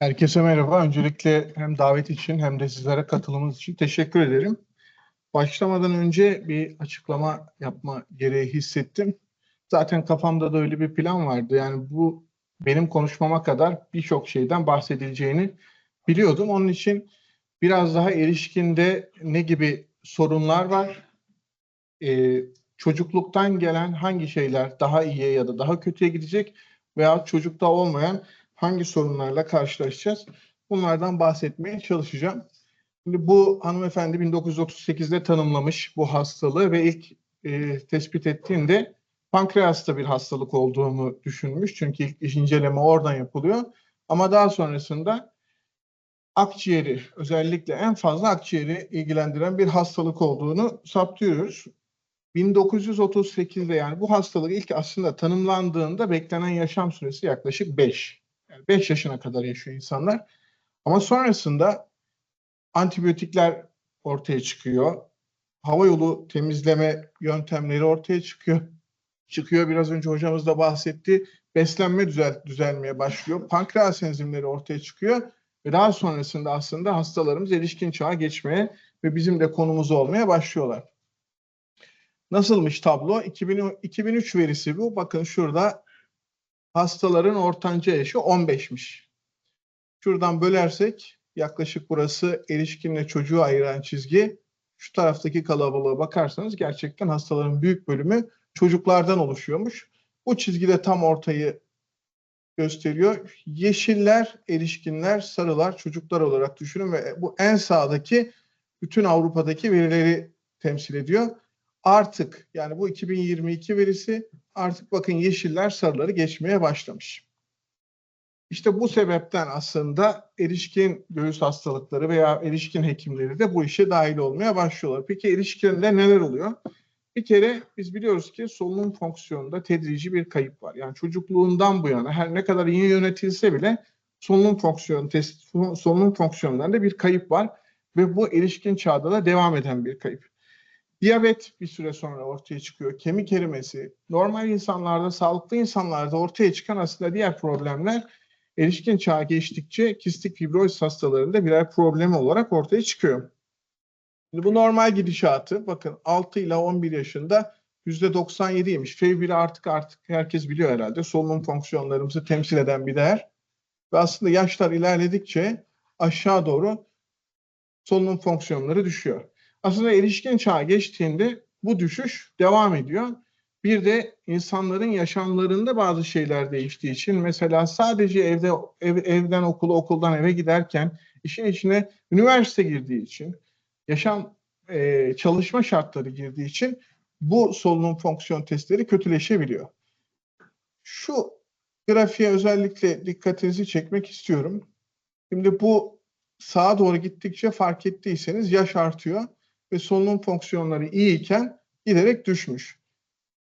Herkese merhaba. Öncelikle hem davet için hem de sizlere katılımınız için teşekkür ederim. Başlamadan önce bir açıklama yapma gereği hissettim. Zaten kafamda da öyle bir plan vardı. Yani bu benim konuşmama kadar birçok şeyden bahsedileceğini biliyordum. Onun için biraz daha erişkinde ne gibi sorunlar var? Ee, çocukluktan gelen hangi şeyler daha iyiye ya da daha kötüye gidecek veya çocukta olmayan hangi sorunlarla karşılaşacağız? Bunlardan bahsetmeye çalışacağım. Şimdi bu hanımefendi 1938'de tanımlamış bu hastalığı ve ilk e, tespit ettiğinde pankreasta bir hastalık olduğunu düşünmüş. Çünkü ilk inceleme oradan yapılıyor. Ama daha sonrasında akciğeri özellikle en fazla akciğeri ilgilendiren bir hastalık olduğunu saptıyoruz. 1938'de yani bu hastalık ilk aslında tanımlandığında beklenen yaşam süresi yaklaşık 5. Yani 5 yaşına kadar yaşıyor insanlar. Ama sonrasında antibiyotikler ortaya çıkıyor. Hava yolu temizleme yöntemleri ortaya çıkıyor. Çıkıyor biraz önce hocamız da bahsetti. Beslenme düzel, düzelmeye başlıyor. Pankreas enzimleri ortaya çıkıyor. Ve daha sonrasında aslında hastalarımız erişkin çağa geçmeye ve bizim de konumuz olmaya başlıyorlar. Nasılmış tablo? 2000, 2003 verisi bu. Bakın şurada hastaların ortanca yaşı 15'miş. Şuradan bölersek yaklaşık burası erişkinle çocuğu ayıran çizgi. Şu taraftaki kalabalığa bakarsanız gerçekten hastaların büyük bölümü çocuklardan oluşuyormuş. Bu çizgide tam ortayı gösteriyor. Yeşiller erişkinler, sarılar çocuklar olarak düşünün ve bu en sağdaki bütün Avrupa'daki verileri temsil ediyor. Artık yani bu 2022 verisi artık bakın yeşiller sarıları geçmeye başlamış. İşte bu sebepten aslında erişkin göğüs hastalıkları veya erişkin hekimleri de bu işe dahil olmaya başlıyorlar. Peki erişkinde neler oluyor? Bir kere biz biliyoruz ki solunum fonksiyonunda tedrici bir kayıp var. Yani çocukluğundan bu yana her ne kadar iyi yönetilse bile solunum fonksiyonu test, solunum fonksiyonlarında bir kayıp var ve bu erişkin çağda da devam eden bir kayıp. Diyabet bir süre sonra ortaya çıkıyor. Kemik erimesi, normal insanlarda, sağlıklı insanlarda ortaya çıkan aslında diğer problemler erişkin çağa geçtikçe kistik fibroz hastalarında birer problem olarak ortaya çıkıyor. Şimdi bu normal gidişatı bakın 6 ile 11 yaşında %97'ymiş. FeV1 artık artık herkes biliyor herhalde. Solunum fonksiyonlarımızı temsil eden bir değer. Ve aslında yaşlar ilerledikçe aşağı doğru solunum fonksiyonları düşüyor. Aslında erişkin çağa geçtiğinde bu düşüş devam ediyor. Bir de insanların yaşamlarında bazı şeyler değiştiği için mesela sadece evde ev, evden okula okuldan eve giderken işin içine üniversite girdiği için yaşam e, çalışma şartları girdiği için bu solunum fonksiyon testleri kötüleşebiliyor. Şu grafiğe özellikle dikkatinizi çekmek istiyorum. Şimdi bu sağa doğru gittikçe fark ettiyseniz yaş artıyor ve solunum fonksiyonları iyiyken giderek düşmüş.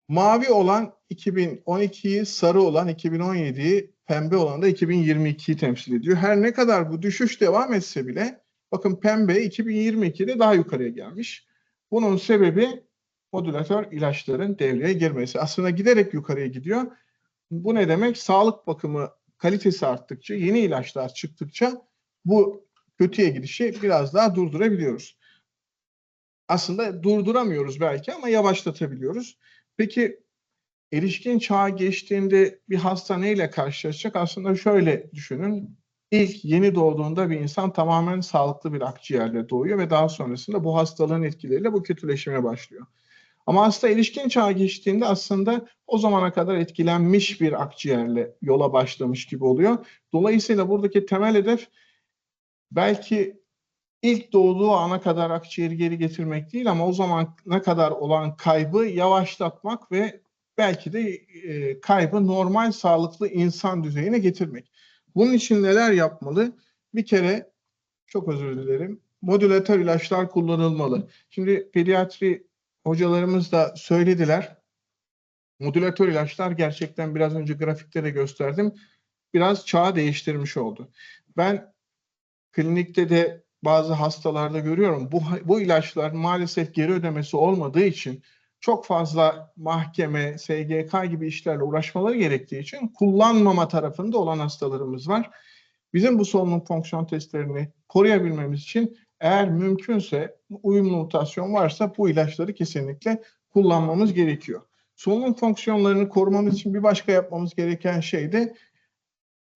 Mavi olan 2012'yi, sarı olan 2017'yi, pembe olan da 2022'yi temsil ediyor. Her ne kadar bu düşüş devam etse bile bakın pembe 2022'de daha yukarıya gelmiş. Bunun sebebi modülatör ilaçların devreye girmesi. Aslında giderek yukarıya gidiyor. Bu ne demek? Sağlık bakımı kalitesi arttıkça, yeni ilaçlar çıktıkça bu kötüye gidişi biraz daha durdurabiliyoruz aslında durduramıyoruz belki ama yavaşlatabiliyoruz. Peki erişkin çağa geçtiğinde bir hasta neyle karşılaşacak? Aslında şöyle düşünün. İlk yeni doğduğunda bir insan tamamen sağlıklı bir akciğerle doğuyor ve daha sonrasında bu hastalığın etkileriyle bu kötüleşmeye başlıyor. Ama hasta erişkin çağa geçtiğinde aslında o zamana kadar etkilenmiş bir akciğerle yola başlamış gibi oluyor. Dolayısıyla buradaki temel hedef belki ilk doğduğu ana kadar akciğeri geri getirmek değil ama o zaman ne kadar olan kaybı yavaşlatmak ve belki de e, kaybı normal sağlıklı insan düzeyine getirmek. Bunun için neler yapmalı? Bir kere çok özür dilerim. Modülatör ilaçlar kullanılmalı. Şimdi pediatri hocalarımız da söylediler. Modülatör ilaçlar gerçekten biraz önce grafikte de gösterdim. Biraz çağı değiştirmiş oldu. Ben klinikte de bazı hastalarda görüyorum. Bu, bu ilaçlar maalesef geri ödemesi olmadığı için çok fazla mahkeme, SGK gibi işlerle uğraşmaları gerektiği için kullanmama tarafında olan hastalarımız var. Bizim bu solunum fonksiyon testlerini koruyabilmemiz için eğer mümkünse uyumlu mutasyon varsa bu ilaçları kesinlikle kullanmamız gerekiyor. Solunum fonksiyonlarını korumamız için bir başka yapmamız gereken şey de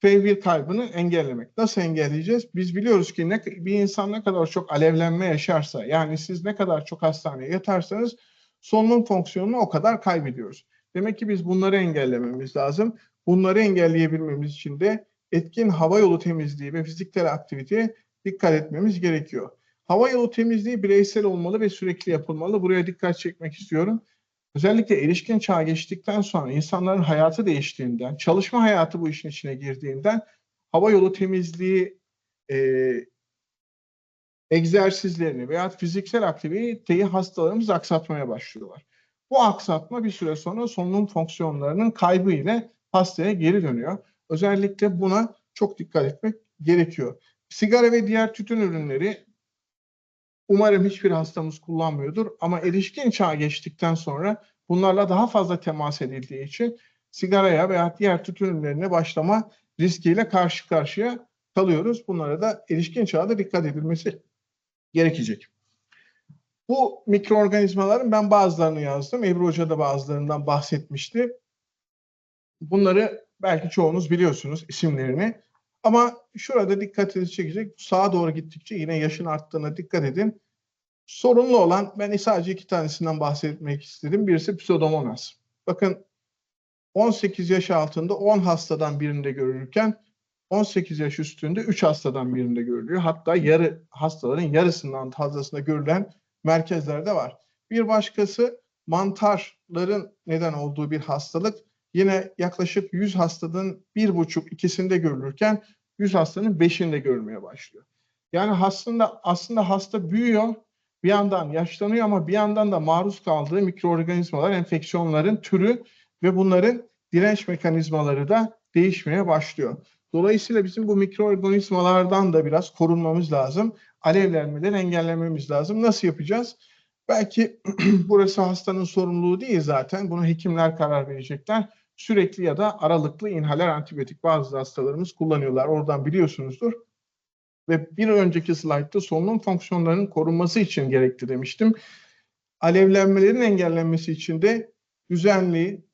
F1 kaybını engellemek. Nasıl engelleyeceğiz? Biz biliyoruz ki ne, bir insan ne kadar çok alevlenme yaşarsa, yani siz ne kadar çok hastaneye yatarsanız solunum fonksiyonunu o kadar kaybediyoruz. Demek ki biz bunları engellememiz lazım. Bunları engelleyebilmemiz için de etkin hava yolu temizliği ve fiziksel aktiviteye dikkat etmemiz gerekiyor. Hava yolu temizliği bireysel olmalı ve sürekli yapılmalı. Buraya dikkat çekmek istiyorum. Özellikle erişkin çağa geçtikten sonra insanların hayatı değiştiğinden, çalışma hayatı bu işin içine girdiğinden hava yolu temizliği e, egzersizlerini veya fiziksel aktiviteyi hastalarımız aksatmaya başlıyorlar. Bu aksatma bir süre sonra solunum fonksiyonlarının kaybı ile hastaya geri dönüyor. Özellikle buna çok dikkat etmek gerekiyor. Sigara ve diğer tütün ürünleri umarım hiçbir hastamız kullanmıyordur ama erişkin çağa geçtikten sonra bunlarla daha fazla temas edildiği için sigaraya veya diğer tütün ürünlerine başlama riskiyle karşı karşıya kalıyoruz. Bunlara da erişkin çağda dikkat edilmesi gerekecek. Bu mikroorganizmaların ben bazılarını yazdım. Ebru Hoca da bazılarından bahsetmişti. Bunları belki çoğunuz biliyorsunuz isimlerini. Ama şurada dikkatinizi çekecek. Sağa doğru gittikçe yine yaşın arttığına dikkat edin. Sorunlu olan ben sadece iki tanesinden bahsetmek istedim. Birisi pseudomonas. Bakın 18 yaş altında 10 hastadan birinde görülürken 18 yaş üstünde 3 hastadan birinde görülüyor. Hatta yarı hastaların yarısından fazlasında görülen merkezlerde var. Bir başkası mantarların neden olduğu bir hastalık. Yine yaklaşık 100 hastanın bir buçuk ikisinde görülürken 100 hastanın 5'inde görülmeye başlıyor. Yani aslında aslında hasta büyüyor, bir yandan yaşlanıyor ama bir yandan da maruz kaldığı mikroorganizmalar, enfeksiyonların türü ve bunların direnç mekanizmaları da değişmeye başlıyor. Dolayısıyla bizim bu mikroorganizmalardan da biraz korunmamız lazım. Alevlenmeden engellememiz lazım. Nasıl yapacağız? Belki burası hastanın sorumluluğu değil zaten. Bunu hekimler karar verecekler. Sürekli ya da aralıklı inhaler antibiyotik bazı hastalarımız kullanıyorlar. Oradan biliyorsunuzdur. Ve bir önceki slaytta solunum fonksiyonlarının korunması için gerekli demiştim. Alevlenmelerin engellenmesi için de düzenli,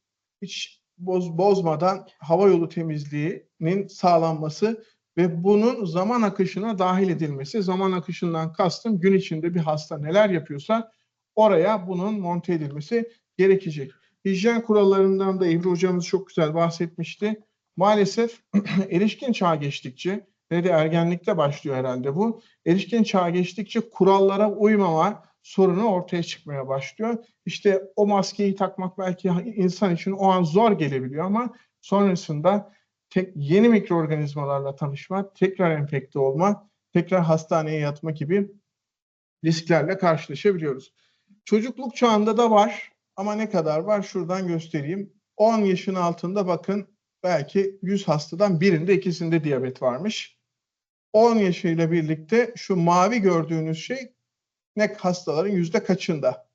hiç boz, bozmadan hava yolu temizliğinin sağlanması ve bunun zaman akışına dahil edilmesi. Zaman akışından kastım gün içinde bir hasta neler yapıyorsa oraya bunun monte edilmesi gerekecek. Hijyen kurallarından da Ebru hocamız çok güzel bahsetmişti. Maalesef erişkin çağ geçtikçe ve de ergenlikte başlıyor herhalde bu. Erişkin çağ geçtikçe kurallara uymama sorunu ortaya çıkmaya başlıyor. İşte o maskeyi takmak belki insan için o an zor gelebiliyor ama sonrasında tek yeni mikroorganizmalarla tanışma, tekrar enfekte olma, tekrar hastaneye yatma gibi risklerle karşılaşabiliyoruz. Çocukluk çağında da var ama ne kadar var şuradan göstereyim. 10 yaşın altında bakın belki 100 hastadan birinde ikisinde diyabet varmış. 10 yaşıyla birlikte şu mavi gördüğünüz şey ne hastaların yüzde kaçında?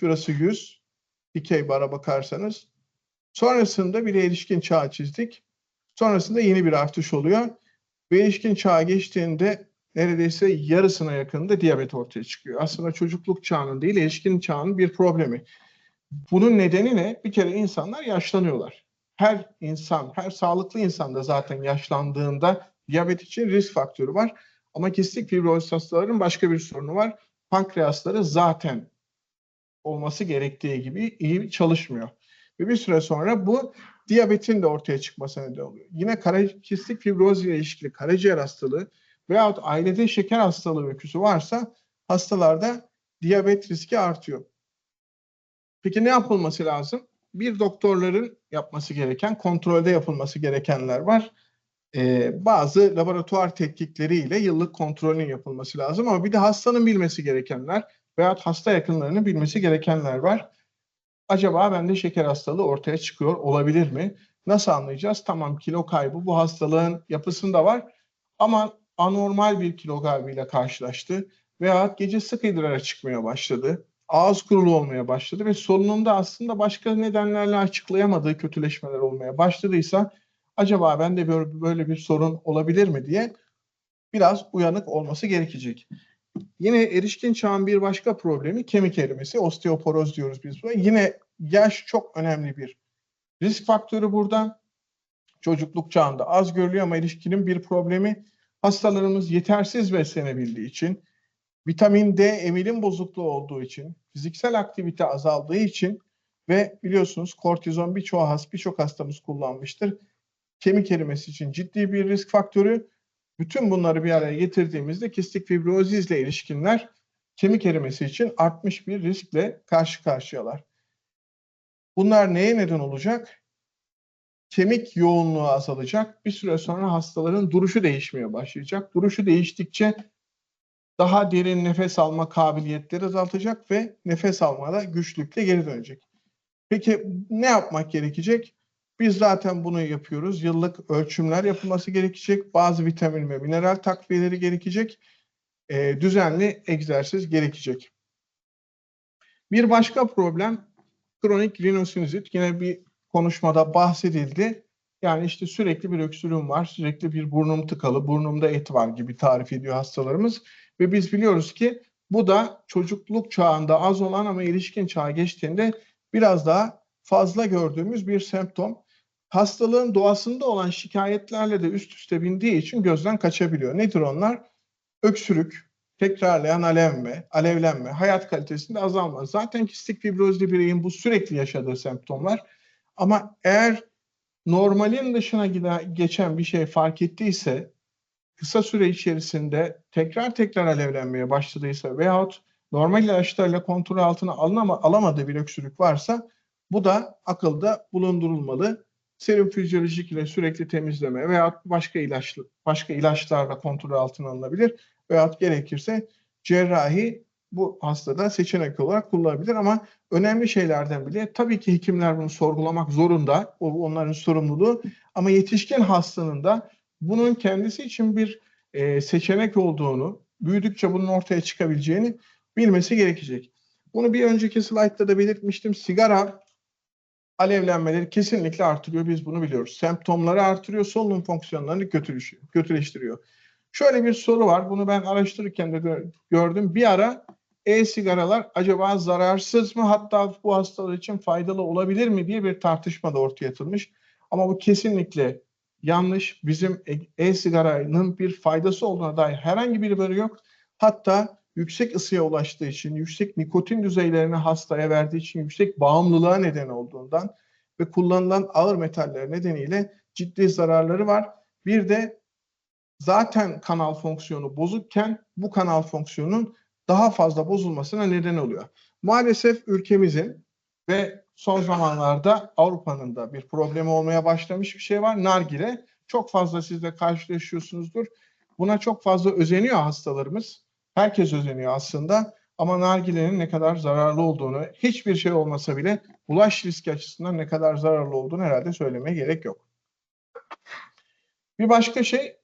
Şurası 100. Dikey bara bakarsanız. Sonrasında bir erişkin çağ çizdik. Sonrasında yeni bir artış oluyor. Ve erişkin çağa geçtiğinde neredeyse yarısına yakında diyabet ortaya çıkıyor. Aslında çocukluk çağının değil, erişkin çağının bir problemi. Bunun nedeni ne? Bir kere insanlar yaşlanıyorlar. Her insan, her sağlıklı insan da zaten yaşlandığında diyabet için risk faktörü var. Ama kistik fibrozis hastaların başka bir sorunu var. Pankreasları zaten olması gerektiği gibi iyi çalışmıyor. Ve bir süre sonra bu diyabetin de ortaya çıkmasına neden oluyor. Yine kistik fibroz ile ilişkili karaciğer hastalığı veyahut ailede şeker hastalığı öyküsü varsa hastalarda diyabet riski artıyor. Peki ne yapılması lazım? Bir doktorların yapması gereken, kontrolde yapılması gerekenler var. Ee, bazı laboratuvar tetkikleriyle yıllık kontrolün yapılması lazım ama bir de hastanın bilmesi gerekenler veyahut hasta yakınlarının bilmesi gerekenler var. Acaba bende şeker hastalığı ortaya çıkıyor olabilir mi? Nasıl anlayacağız? Tamam kilo kaybı bu hastalığın yapısında var ama anormal bir kilo kaybıyla karşılaştı veya gece sık idrara çıkmaya başladı. Ağız kurulu olmaya başladı ve solunumda aslında başka nedenlerle açıklayamadığı kötüleşmeler olmaya başladıysa acaba bende böyle bir sorun olabilir mi diye biraz uyanık olması gerekecek. Yine erişkin çağın bir başka problemi kemik erimesi, osteoporoz diyoruz biz buna. Yine yaş çok önemli bir risk faktörü burada. Çocukluk çağında az görülüyor ama erişkinin bir problemi. Hastalarımız yetersiz beslenebildiği için, vitamin D emilin bozukluğu olduğu için, fiziksel aktivite azaldığı için ve biliyorsunuz kortizon birçok has, birçok hastamız kullanmıştır. Kemik erimesi için ciddi bir risk faktörü. Bütün bunları bir araya getirdiğimizde kistik fibrozizle ilişkinler kemik erimesi için artmış bir riskle karşı karşıyalar. Bunlar neye neden olacak? Kemik yoğunluğu azalacak. Bir süre sonra hastaların duruşu değişmeye başlayacak. Duruşu değiştikçe daha derin nefes alma kabiliyetleri azaltacak ve nefes almada güçlükle geri dönecek. Peki ne yapmak gerekecek? Biz zaten bunu yapıyoruz. Yıllık ölçümler yapılması gerekecek. Bazı vitamin ve mineral takviyeleri gerekecek. E, düzenli egzersiz gerekecek. Bir başka problem kronik rinosinüzit. Yine bir konuşmada bahsedildi. Yani işte sürekli bir öksürüğüm var, sürekli bir burnum tıkalı, burnumda et var gibi tarif ediyor hastalarımız. Ve biz biliyoruz ki bu da çocukluk çağında az olan ama erişkin çağa geçtiğinde biraz daha fazla gördüğümüz bir semptom. Hastalığın doğasında olan şikayetlerle de üst üste bindiği için gözden kaçabiliyor. Nedir onlar? Öksürük, tekrarlayan alevlenme, alevlenme, hayat kalitesinde azalma. Zaten kistik fibrozli bireyin bu sürekli yaşadığı semptomlar. Ama eğer normalin dışına giden, geçen bir şey fark ettiyse, kısa süre içerisinde tekrar tekrar alevlenmeye başladıysa veyahut normal ilaçlarla kontrol altına alınama, alamadığı bir öksürük varsa bu da akılda bulundurulmalı. Serum fizyolojik ile sürekli temizleme veya başka ilaç başka ilaçlarla kontrol altına alınabilir veyahut gerekirse cerrahi bu hastada seçenek olarak kullanabilir ama önemli şeylerden biri tabii ki hekimler bunu sorgulamak zorunda. O onların sorumluluğu ama yetişkin hastanın da bunun kendisi için bir e, seçenek olduğunu, büyüdükçe bunun ortaya çıkabileceğini bilmesi gerekecek. Bunu bir önceki slaytta da belirtmiştim. Sigara alevlenmeleri kesinlikle artırıyor. Biz bunu biliyoruz. Semptomları artırıyor, solunum fonksiyonlarını kötüleştiriyor. Şöyle bir soru var. Bunu ben araştırırken de gördüm. Bir ara e-sigaralar acaba zararsız mı hatta bu hastalar için faydalı olabilir mi diye bir tartışma da ortaya atılmış. Ama bu kesinlikle yanlış. Bizim e-sigaranın bir faydası olduğuna dair herhangi bir veri yok. Hatta yüksek ısıya ulaştığı için, yüksek nikotin düzeylerini hastaya verdiği için yüksek bağımlılığa neden olduğundan ve kullanılan ağır metaller nedeniyle ciddi zararları var. Bir de zaten kanal fonksiyonu bozukken bu kanal fonksiyonun daha fazla bozulmasına neden oluyor. Maalesef ülkemizin ve son zamanlarda Avrupa'nın da bir problemi olmaya başlamış bir şey var. Nargile. Çok fazla siz de karşılaşıyorsunuzdur. Buna çok fazla özeniyor hastalarımız. Herkes özeniyor aslında. Ama nargilenin ne kadar zararlı olduğunu, hiçbir şey olmasa bile ulaş riski açısından ne kadar zararlı olduğunu herhalde söylemeye gerek yok. Bir başka şey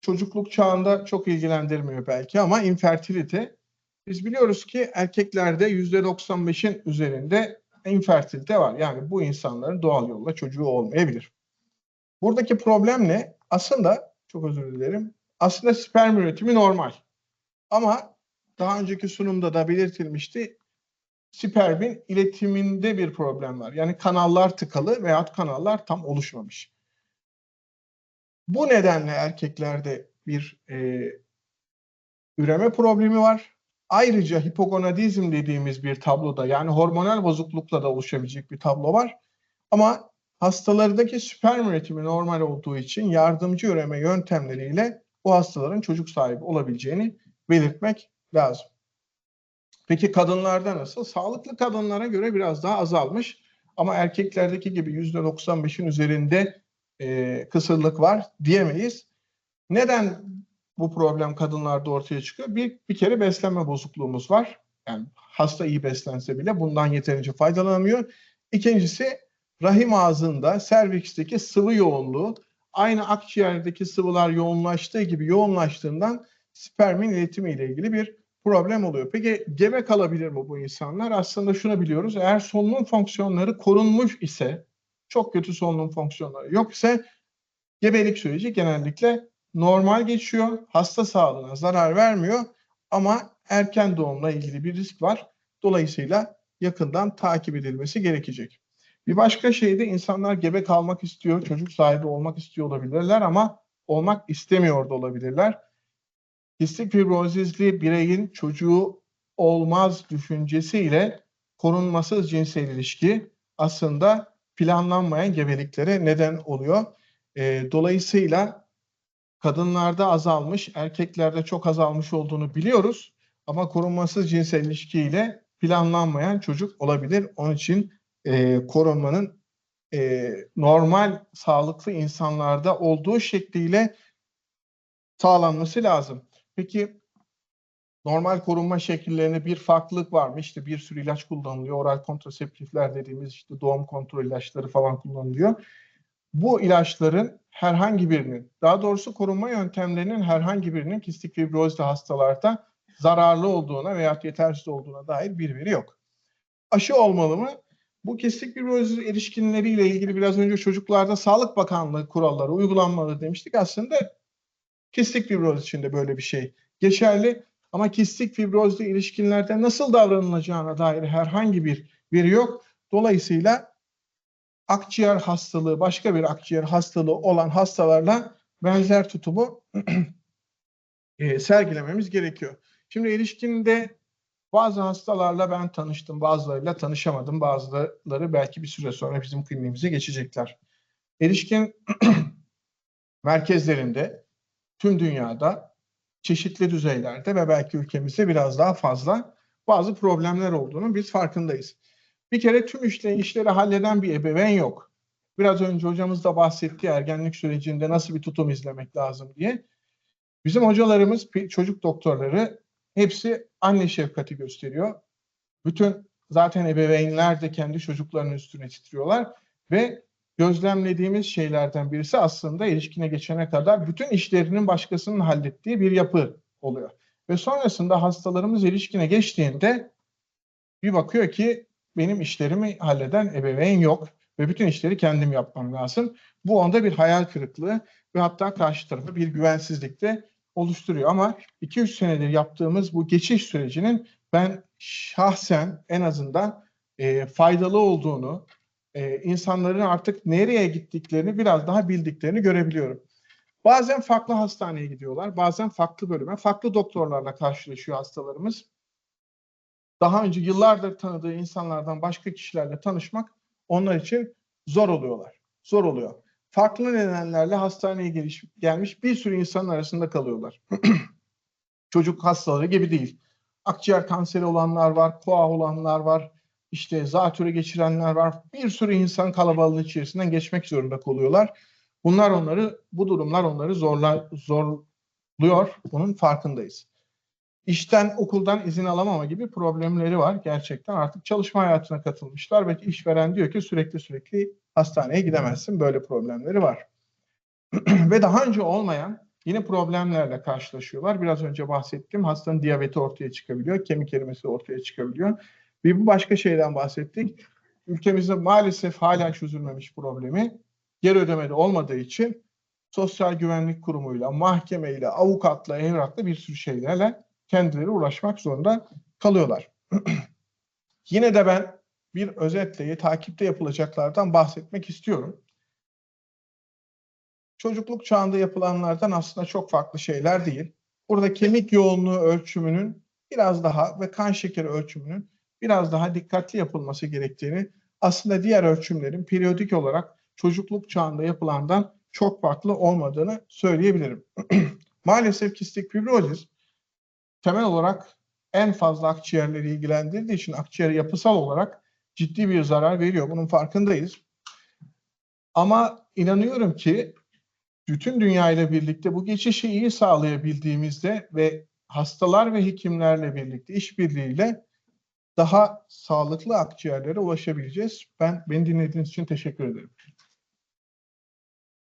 çocukluk çağında çok ilgilendirmiyor belki ama infertilite. Biz biliyoruz ki erkeklerde %95'in üzerinde infertilite var. Yani bu insanların doğal yolla çocuğu olmayabilir. Buradaki problem ne? Aslında çok özür dilerim. Aslında sperm üretimi normal. Ama daha önceki sunumda da belirtilmişti. Spermin iletiminde bir problem var. Yani kanallar tıkalı veyahut kanallar tam oluşmamış. Bu nedenle erkeklerde bir e, üreme problemi var. Ayrıca hipogonadizm dediğimiz bir tabloda yani hormonal bozuklukla da oluşabilecek bir tablo var. Ama hastalardaki sperm üretimi normal olduğu için yardımcı üreme yöntemleriyle bu hastaların çocuk sahibi olabileceğini belirtmek lazım. Peki kadınlarda nasıl? Sağlıklı kadınlara göre biraz daha azalmış ama erkeklerdeki gibi %95'in üzerinde e, kısırlık var diyemeyiz. Neden bu problem kadınlarda ortaya çıkıyor? Bir, bir kere beslenme bozukluğumuz var. Yani hasta iyi beslense bile bundan yeterince faydalanamıyor. İkincisi rahim ağzında, serviksteki sıvı yoğunluğu aynı akciğerdeki sıvılar yoğunlaştığı gibi yoğunlaştığından spermin iletimi ile ilgili bir problem oluyor. Peki gebe kalabilir mi bu insanlar? Aslında şunu biliyoruz. Eğer solunum fonksiyonları korunmuş ise çok kötü solunum fonksiyonları yok ise Gebelik süreci genellikle normal geçiyor. Hasta sağlığına zarar vermiyor ama erken doğumla ilgili bir risk var. Dolayısıyla yakından takip edilmesi gerekecek. Bir başka şey de insanlar gebe kalmak istiyor, çocuk sahibi olmak istiyor olabilirler ama olmak istemiyor da olabilirler. Kistik fibrozizli bireyin çocuğu olmaz düşüncesiyle korunmasız cinsel ilişki aslında planlanmayan gebeliklere neden oluyor. E, dolayısıyla kadınlarda azalmış, erkeklerde çok azalmış olduğunu biliyoruz. Ama korunmasız cinsel ilişkiyle planlanmayan çocuk olabilir. Onun için e, korunmanın e, normal sağlıklı insanlarda olduğu şekliyle sağlanması lazım. Peki normal korunma şekillerine bir farklılık var mı? İşte bir sürü ilaç kullanılıyor. Oral kontraseptifler dediğimiz işte doğum kontrol ilaçları falan kullanılıyor. Bu ilaçların herhangi birinin, daha doğrusu korunma yöntemlerinin herhangi birinin kistik fibrozlu hastalarda zararlı olduğuna veya yetersiz olduğuna dair bir veri yok. Aşı olmalı mı? Bu kistik fibrozlu erişkinleriyle ilgili biraz önce çocuklarda Sağlık Bakanlığı kuralları uygulanmalı demiştik. Aslında kistik fibroz için de böyle bir şey geçerli. Ama kistik fibrozlu ilişkinlerde nasıl davranılacağına dair herhangi bir veri yok. Dolayısıyla akciğer hastalığı, başka bir akciğer hastalığı olan hastalarla benzer tutumu e, sergilememiz gerekiyor. Şimdi ilişkinde bazı hastalarla ben tanıştım, bazılarıyla tanışamadım. Bazıları belki bir süre sonra bizim kliniğimize geçecekler. Erişkin merkezlerinde tüm dünyada çeşitli düzeylerde ve belki ülkemizde biraz daha fazla bazı problemler olduğunu biz farkındayız. Bir kere tüm işleri, işleri halleden bir ebeveyn yok. Biraz önce hocamız da bahsetti ergenlik sürecinde nasıl bir tutum izlemek lazım diye. Bizim hocalarımız, çocuk doktorları hepsi anne şefkati gösteriyor. Bütün zaten ebeveynler de kendi çocuklarının üstüne titriyorlar ve gözlemlediğimiz şeylerden birisi aslında ilişkine geçene kadar bütün işlerinin başkasının hallettiği bir yapı oluyor. Ve sonrasında hastalarımız ilişkine geçtiğinde bir bakıyor ki benim işlerimi halleden ebeveyn yok ve bütün işleri kendim yapmam lazım. Bu onda bir hayal kırıklığı ve hatta karşı tarafa bir güvensizlik de oluşturuyor. Ama 2-3 senedir yaptığımız bu geçiş sürecinin ben şahsen en azından e, faydalı olduğunu, e, insanların artık nereye gittiklerini biraz daha bildiklerini görebiliyorum. Bazen farklı hastaneye gidiyorlar, bazen farklı bölüme, farklı doktorlarla karşılaşıyor hastalarımız. Daha önce yıllardır tanıdığı insanlardan başka kişilerle tanışmak onlar için zor oluyorlar. Zor oluyor. Farklı nedenlerle hastaneye geliş, gelmiş bir sürü insanın arasında kalıyorlar. Çocuk hastaları gibi değil. Akciğer kanseri olanlar var, koa olanlar var, işte zatürre geçirenler var. Bir sürü insan kalabalığın içerisinden geçmek zorunda kalıyorlar. Bunlar onları, bu durumlar onları zorlar, zorluyor. Bunun farkındayız. İşten, okuldan izin alamama gibi problemleri var. Gerçekten artık çalışma hayatına katılmışlar ve işveren diyor ki sürekli sürekli hastaneye gidemezsin. Böyle problemleri var. ve daha önce olmayan yine problemlerle karşılaşıyorlar. Biraz önce bahsettiğim hastanın diyabeti ortaya çıkabiliyor, kemik erimesi ortaya çıkabiliyor. Bir başka şeyden bahsettik. Ülkemizde maalesef hala çözülmemiş problemi geri ödemede olmadığı için Sosyal Güvenlik Kurumu'yla, mahkemeyle, avukatla, evrakla bir sürü şeylerle kendileri uğraşmak zorunda kalıyorlar. Yine de ben bir özetle takipte yapılacaklardan bahsetmek istiyorum. Çocukluk çağında yapılanlardan aslında çok farklı şeyler değil. Burada kemik yoğunluğu ölçümünün biraz daha ve kan şekeri ölçümünün biraz daha dikkatli yapılması gerektiğini aslında diğer ölçümlerin periyodik olarak çocukluk çağında yapılandan çok farklı olmadığını söyleyebilirim. Maalesef kistik fibrozis temel olarak en fazla akciğerleri ilgilendirdiği için akciğer yapısal olarak ciddi bir zarar veriyor. Bunun farkındayız. Ama inanıyorum ki bütün dünya ile birlikte bu geçişi iyi sağlayabildiğimizde ve hastalar ve hekimlerle birlikte işbirliğiyle daha sağlıklı akciğerlere ulaşabileceğiz. Ben beni dinlediğiniz için teşekkür ederim.